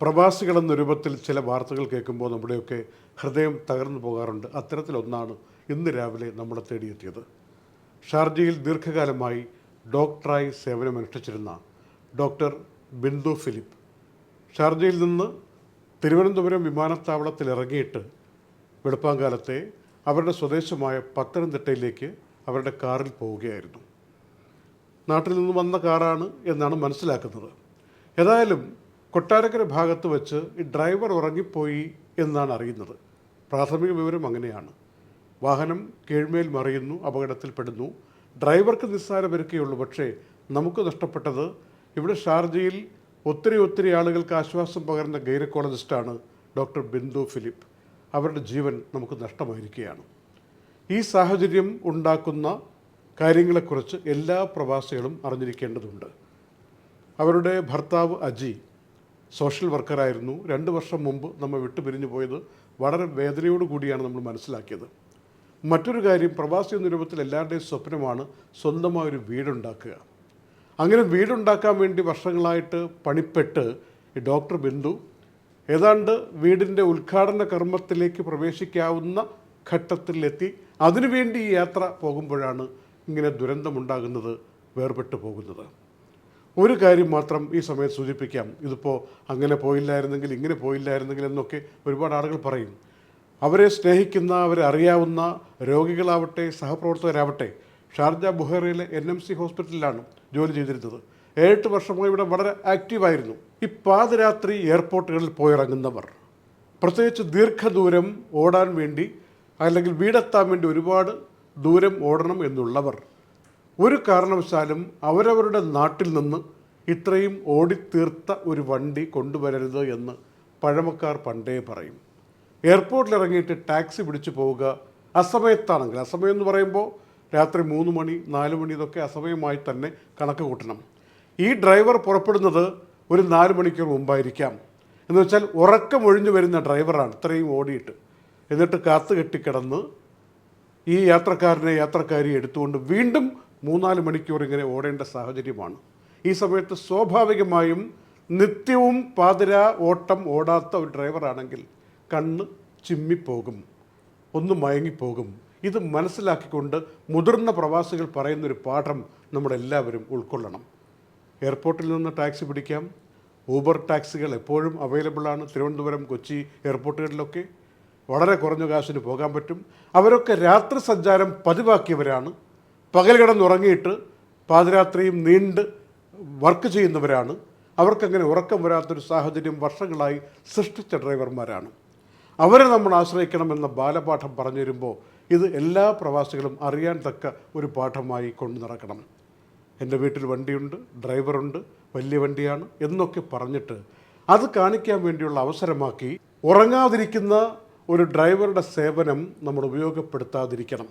പ്രവാസികളെന്ന രൂപത്തിൽ ചില വാർത്തകൾ കേൾക്കുമ്പോൾ നമ്മുടെയൊക്കെ ഹൃദയം തകർന്നു പോകാറുണ്ട്. അത്തരത്തിലൊന്നാണ് ഇന്ന് രാവിലെ നമ്മളെ തേടിയെത്തിയത്. ഷാർജയിൽ ദീർഘകാലമായി ഡോക്ടറായി സേവനമനുഷ്ഠിച്ചിരുന്ന ഡോക്ടർ ബിന്ദു ഫിലിപ്പ്. ഷാർജയിൽ നിന്ന് തിരുവനന്തപുരം വിമാനത്താവളത്തിൽ ഇറങ്ങിയിട്ട് വെളുപ്പാങ്കാലത്തെ അവരുടെ സ്വദേശമായ പത്തനംതിട്ടയിലേക്ക് അവരുടെ കാറിൽ പോവുകയായിരുന്നു. നാട്ടിൽ നിന്ന് വന്ന കാറാണ് എന്നാണ് മനസ്സിലാക്കുന്നത്. ഏതായാലും കൊട്ടാരക്കര ഭാഗത്ത് വെച്ച് ഈ ഡ്രൈവർ ഉറങ്ങിപ്പോയി എന്നാണ് അറിയുന്നത്. പ്രാഥമിക വിവരം അങ്ങനെയാണ്. വാഹനം കീഴ്മേൽ മറിയുന്നു അപകടത്തിൽപ്പെടുന്നു. ഡ്രൈവർക്ക് നിസ്സാര പെരുക്കുകയുള്ളൂ പക്ഷേ നമുക്ക് നഷ്ടപ്പെട്ടത് ഇവിടെ ഷാർജയിൽ ഒത്തിരി ഒത്തിരി ആളുകൾക്ക് ആശ്വാസം പകർന്ന ഗൈനക്കോളജിസ്റ്റാണ് ഡോക്ടർ ബിന്ദു ഫിലിപ്പ്. അവരുടെ ജീവൻ നമുക്ക് നഷ്ടമായിരിക്കുകയാണ്. ഈ സാഹചര്യം ഉണ്ടാക്കുന്ന കാര്യങ്ങളെക്കുറിച്ച് എല്ലാ പ്രവാസികളും അറിഞ്ഞിരിക്കേണ്ടതുണ്ട്. അവരുടെ ഭർത്താവ് അജി സോഷ്യൽ വർക്കറായിരുന്നു. രണ്ട് വർഷം മുമ്പ് നമ്മൾ വിട്ടുപിരിഞ്ഞു പോയത്. വളരെ വേദനയോടു കൂടിയാണ് നമ്മൾ മനസ്സിലാക്കിയത്. മറ്റൊരു കാര്യം പ്രവാസി എന്ന രൂപത്തിൽ എല്ലാവരുടെയും സ്വപ്നമാണ് സ്വന്തമായൊരു വീടുണ്ടാക്കുക. അങ്ങനെ വീടുണ്ടാക്കാൻ വേണ്ടി വർഷങ്ങളായിട്ട് പണിപ്പെട്ട് ഡോക്ടർ ബിന്ദു ഏതാണ്ട് വീടിന്റെ ഉദ്ഘാടന കർമ്മത്തിലേക്ക് പ്രവേശിക്കാവുന്ന ഘട്ടത്തിലെത്തി. അതിനുവേണ്ടി ഈ യാത്ര പോകുമ്പോഴാണ് ഇങ്ങനെ ദുരന്തമുണ്ടാകുന്നത് വേർപെട്ടു പോകുന്നത്. ഒരു കാര്യം മാത്രം ഈ സമയത്ത് സൂചിപ്പിക്കാം. ഇതിപ്പോൾ അങ്ങനെ പോയില്ലായിരുന്നെങ്കിൽ ഇങ്ങനെ പോയില്ലായിരുന്നെങ്കിൽ എന്നൊക്കെ ഒരുപാട് ആളുകൾ പറയും. അവരെ സ്നേഹിക്കുന്ന അവരെ അറിയാവുന്ന രോഗികളാവട്ടെ സഹപ്രവർത്തകരാവട്ടെ ഷാർജ ബുഹേറയിലെ എൻ എം സി ഹോസ്പിറ്റലിലാണ് ജോലി ചെയ്തിരുന്നത്. ഏഴ് വർഷമായി ഇവിടെ വളരെ ആക്റ്റീവായിരുന്നു. ഈ പാതിരാത്രി എയർപോർട്ടുകളിൽ പോയിറങ്ങുന്നവർ. പ്രത്യേകിച്ച് ദീർഘദൂരം ഓടാൻ വേണ്ടി അല്ലെങ്കിൽ വീടെത്താൻ വേണ്ടി ഒരുപാട് ദൂരം ഓടണം എന്നുള്ളവർ. ഒരു കാരണവശാലും അവരവരുടെ നാട്ടിൽ നിന്ന് ഇത്രയും ഓടിത്തീർത്ത ഒരു വണ്ടി കൊണ്ടുവരരുത് എന്ന് പഴമക്കാർ പണ്ടേ പറയും. എയർപോർട്ടിൽ ഇറങ്ങിയിട്ട് ടാക്സി പിടിച്ചു പോവുക അസമയത്താണെങ്കിൽ അസമയം എന്ന് പറയുമ്പോൾ രാത്രി മൂന്ന് മണി നാല് മണി ഇതൊക്കെ അസമയമായി തന്നെ കണക്ക് കൂട്ടണം. ഈ ഡ്രൈവർ പുറപ്പെടുന്നത് ഒരു നാല് മണിക്കൂർ മുമ്പായിരിക്കാം. എന്ന് വെച്ചാൽ ഉറക്കം ഒഴിഞ്ഞു വരുന്ന ഡ്രൈവറാണ് ഇത്രയും ഓടിയിട്ട്. എന്നിട്ട് കാത്തു കെട്ടിക്കിടന്ന് ഈ യാത്രക്കാരനെ യാത്രക്കാരി എടുത്തുകൊണ്ട് വീണ്ടും മൂന്നാൽ മണിക്കൂർ ഇങ്ങനെ ഓടേണ്ട സാഹചര്യമാണ്. ഈ സമയത്ത് സ്വാഭാവികമായും നിത്യവും പാതിര ഓട്ടം ഓടാത്ത ഒരു ഡ്രൈവറാണെങ്കിൽ കണ്ണ് ചിമ്മിപ്പോകും ഒന്ന് മയങ്ങിപ്പോകും. ഇത് മനസ്സിലാക്കിക്കൊണ്ട് മുതിർന്ന പ്രവാസികൾ പറയുന്നൊരു പാഠം നമ്മളെല്ലാവരും ഉൾക്കൊള്ളണം. എയർപോർട്ടിൽ നിന്ന് ടാക്സി പിടിക്കാം. ഊബർ ടാക്സികൾ എപ്പോഴും അവൈലബിളാണ് തിരുവനന്തപുരം കൊച്ചി എയർപോർട്ടുകളിലൊക്കെ. വളരെ കുറഞ്ഞ കാശിന് പോകാൻ പറ്റും. അവരൊക്കെ രാത്രി സഞ്ചാരം പതിവാക്കിയവരാണ്. പകൽ കിടന്നുറങ്ങിയിട്ട് പാതിരാത്രിയും നീണ്ട് വർക്ക് ചെയ്യുന്നവരാണ്. അവർക്കങ്ങനെ ഉറക്കം വരാത്തൊരു സാഹചര്യം വർഷങ്ങളായി സൃഷ്ടിച്ച ഡ്രൈവർമാരാണ്. അവരെ നമ്മൾ ആശ്രയിക്കണമെന്ന ബാലപാഠം പറഞ്ഞു തരുമ്പോൾ ഇത് എല്ലാ പ്രവാസികളും അറിയാൻ തക്ക ഒരു പാഠമായി കൊണ്ടു നടക്കണം. എന്റെ വീട്ടിൽ വണ്ടിയുണ്ട് ഡ്രൈവറുണ്ട് വലിയ വണ്ടിയാണ് എന്നൊക്കെ പറഞ്ഞിട്ട് അത് കാണിക്കാൻ വേണ്ടിയുള്ള അവസരമാക്കി ഉറങ്ങാതിരിക്കുന്ന ഒരു ഡ്രൈവറുടെ സേവനം നമ്മൾ ഉപയോഗപ്പെടുത്താതിരിക്കണം.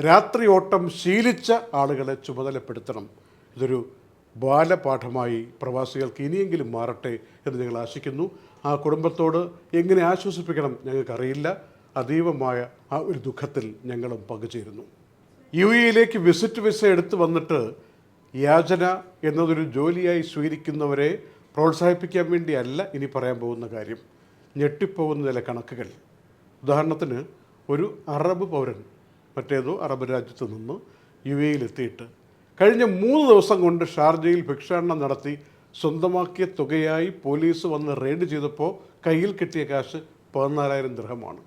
രാത്രി ഓട്ടം ശീലിച്ച ആളുകളെ ചുമതലപ്പെടുത്തണം. ഇതൊരു ബാലപാഠമായി പ്രവാസികൾക്ക് ഇനിയെങ്കിലും മാറട്ടെ എന്ന് ഞങ്ങൾ ആശിക്കുന്നു. ആ കുടുംബത്തോട് എങ്ങനെ ആശ്വസിപ്പിക്കണം ഞങ്ങൾക്കറിയില്ല. അതീവമായ ആ ഒരു ദുഃഖത്തിൽ ഞങ്ങളും പങ്കുചേരുന്നു. യു എയിലേക്ക് വിസിറ്റ് വിസ എടുത്തു വന്നിട്ട് യാചന എന്നതൊരു ജോലിയായി സ്വീകരിക്കുന്നവരെ പ്രോത്സാഹിപ്പിക്കാൻ വേണ്ടിയല്ല ഇനി പറയാൻ പോകുന്ന കാര്യം. ഞെട്ടിപ്പോകുന്ന ചില കണക്കുകൾ. ഉദാഹരണത്തിന് ഒരു അറബ് പൗരൻ മറ്റേതോ അറബ് രാജ്യത്ത് നിന്ന് യു എയിലെത്തിയിട്ട് കഴിഞ്ഞ മൂന്ന് ദിവസം കൊണ്ട് ഷാർജയിൽ ഭിക്ഷാടനം നടത്തി സ്വന്തമാക്കിയ തുകയായി പോലീസ് വന്ന് റെയ്ഡ് ചെയ്തപ്പോൾ കയ്യിൽ കിട്ടിയ കാശ് പതിനാലായിരം ദൃഹമാണ്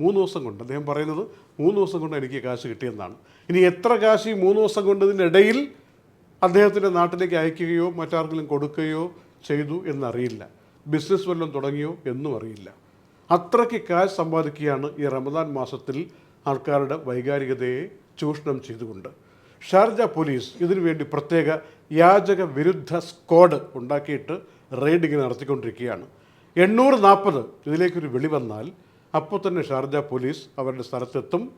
മൂന്ന് ദിവസം കൊണ്ട്. അദ്ദേഹം പറയുന്നത് മൂന്ന് ദിവസം കൊണ്ട് എനിക്ക് കാശ് കിട്ടിയെന്നാണ്. ഇനി എത്ര കാശ് ഈ മൂന്ന് ദിവസം കൊണ്ട് ഇതിനിടയിൽ അദ്ദേഹത്തിന്റെ നാട്ടിലേക്ക് അയക്കുകയോ മറ്റാർക്കെങ്കിലും കൊടുക്കുകയോ ചെയ്തു എന്നറിയില്ല. ബിസിനസ് വല്ലതും തുടങ്ങിയോ എന്നും അറിയില്ല. അത്രയ്ക്ക് കാശ് സമ്പാദിക്കുകയാണ് ഈ റമദാൻ മാസത്തിൽ ആൾക്കാരുടെ വൈകാരികതയെ ചൂഷണം ചെയ്തുകൊണ്ട്. ഷാർജ പോലീസ് ഇതിനുവേണ്ടി പ്രത്യേക യാചക വിരുദ്ധ സ്ക്വാഡ് ഉണ്ടാക്കിയിട്ട് റെയ്ഡിങ് നടത്തിക്കൊണ്ടിരിക്കുകയാണ്. എണ്ണൂറ് നാൽപ്പത് ഇതിലേക്കൊരു വെളി വന്നാൽ അപ്പോൾ തന്നെ ഷാർജ പോലീസ് അവരുടെ സ്ഥലത്തെത്തും.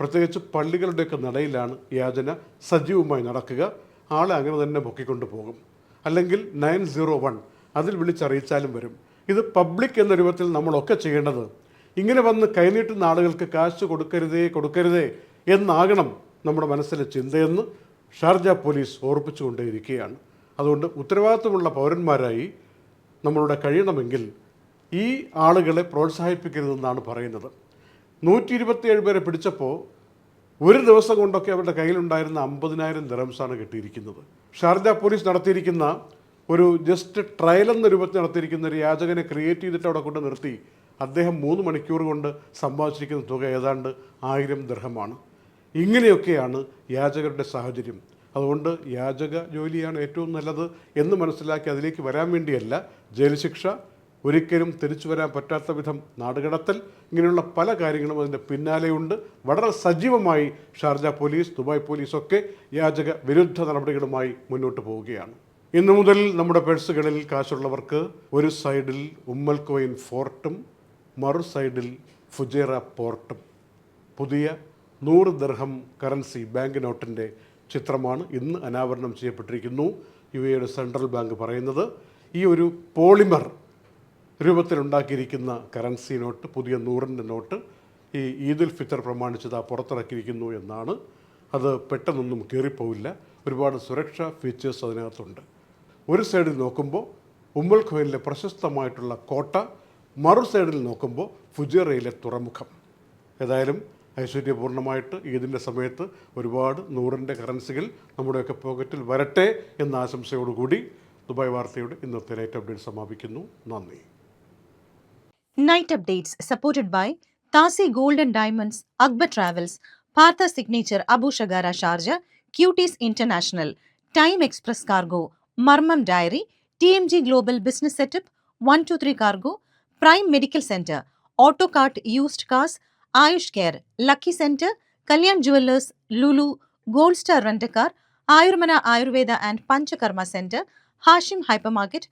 പ്രത്യേകിച്ച് പള്ളികളുടെയൊക്കെ നടയിലാണ് യാചന സജീവമായി നടക്കുക. ആളെ അങ്ങനെ തന്നെ പൊക്കിക്കൊണ്ട് പോകും. അല്ലെങ്കിൽ നയൻ സീറോ വൺ അതിൽ വിളിച്ചറിയിച്ചാലും വരും. ഇത് പബ്ലിക് എന്ന രൂപത്തിൽ നമ്മളൊക്കെ ചെയ്യേണ്ടത് ഇങ്ങനെ വന്ന് കൈനീട്ടുന്ന ആളുകൾക്ക് കാശ് കൊടുക്കരുതേ കൊടുക്കരുതേ എന്നാകണം നമ്മുടെ മനസ്സിലെ ചിന്തയെന്ന് ഷാർജ പോലീസ് ഓർപ്പിച്ചുകൊണ്ടേയിരിക്കുകയാണ്. അതുകൊണ്ട് ഉത്തരവാദിത്വമുള്ള പൗരന്മാരായി നമ്മളുടെ കഴിയണമെങ്കിൽ ഈ ആളുകളെ പ്രോത്സാഹിപ്പിക്കരുതെന്നാണ് പറയുന്നത്. നൂറ്റി ഇരുപത്തിയേഴ് പേരെ പിടിച്ചപ്പോൾ ഒരു ദിവസം കൊണ്ടൊക്കെ അവരുടെ കയ്യിലുണ്ടായിരുന്ന അമ്പതിനായിരം ദിറംസാണ് കിട്ടിയിരിക്കുന്നത്. ഷാർജ പോലീസ് നടത്തിയിരിക്കുന്ന ഒരു ജസ്റ്റ് ട്രയൽ എന്ന രൂപത്തിൽ നടത്തിയിരിക്കുന്ന ഒരു യാചകനെ ക്രിയേറ്റ് ചെയ്തിട്ട് അവിടെ കൊണ്ട് നിർത്തി. അദ്ദേഹം മൂന്ന് മണിക്കൂർ കൊണ്ട് സമ്പാദിച്ചിരിക്കുന്ന തുക ഏതാണ്ട് ആയിരം ദർഹമാണ്. ഇങ്ങനെയൊക്കെയാണ് യാചകരുടെ സാഹചര്യം. അതുകൊണ്ട് യാചക ജോലിയാണ് ഏറ്റവും നല്ലത് എന്ന് മനസ്സിലാക്കി അതിലേക്ക് വരാൻ വേണ്ടിയല്ല ജയിൽ ശിക്ഷ. ഒരിക്കലും തിരിച്ചു വരാൻ പറ്റാത്ത വിധം നാടുകടത്തൽ. ഇങ്ങനെയുള്ള പല കാര്യങ്ങളും അതിന്റെ പിന്നാലെയുണ്ട്. വളരെ സജീവമായി ഷാർജ പോലീസ് ദുബായ് പോലീസൊക്കെ യാചക വിരുദ്ധ നടപടികളുമായി മുന്നോട്ട് പോവുകയാണ്. ഇന്നു മുതൽ നമ്മുടെ പേഴ്സുകളിൽ കാശുള്ളവർക്ക് ഒരു സൈഡിൽ ഉമ്മൽ കോയിൻ ഫോർട്ടും മറു സൈഡിൽ ഫുജേറ പോർട്ടും. പുതിയ നൂറ് ദർഹം കറൻസി ബാങ്ക് നോട്ടിന്റെ ചിത്രമാണ് ഇന്ന് അനാവരണം ചെയ്യപ്പെട്ടിരിക്കുന്നു. യു എയുടെ സെൻട്രൽ ബാങ്ക് പറയുന്നത് ഈ ഒരു പോളിമർ രൂപത്തിലുണ്ടാക്കിയിരിക്കുന്ന കറൻസി നോട്ട് പുതിയ നൂറിന്റെ നോട്ട് ഈ ഈദുൽ ഫിത്തർ പ്രമാണിച്ചത് പുറത്തിറക്കിയിരിക്കുന്നു എന്നാണ്. അത് പെട്ടെന്നൊന്നും കയറിപ്പോവില്ല. ഒരുപാട് സുരക്ഷാ ഫീച്ചേഴ്സ് അതിനകത്തുണ്ട്. ഒരു സൈഡിൽ നോക്കുമ്പോൾ ഉമ്മൽ ഖോയിലിലെ പ്രശസ്തമായിട്ടുള്ള കോട്ട മറു സൈഡിൽ നോക്കുമ്പോൾ ഫുജിറയിലെ തുറമുഖം. ഏതായാലും ഐശ്വര്യപൂർണമായിട്ട് ഈദിന്റെ സമയത്ത് ഒരുപാട് നൂറിന്റെ കറൻസികൾ നമ്മുടെയൊക്കെ പോക്കറ്റിൽ വരട്ടെ എന്ന ആശംസയോടുകൂടി ദുബായ് വാർത്തയുടെ ഇന്നത്തെ നൈറ്റ് അപ്ഡേറ്റ് സമാപിക്കുന്നു. നന്ദി. നൈറ്റ് അപ്ഡേറ്റ്സ് സപ്പോർട്ടഡ് ബൈ താസി ഗോൾഡൻ ഡയമണ്ട്സ് അക്ബർ ട്രാവൽസ് പാർത്ത signature Abu Shagara Sharjah cuties international time express cargo മർമ്മം diary T global business setup one two three cargo Center, Autocart Used Cars, Ayush Care, Lucky Center, Kalyan Jewelers, Lulu, Gold Star Rent a Car, Ayurmana Ayurveda and Panchakarma Center, Hashim Hypermarket,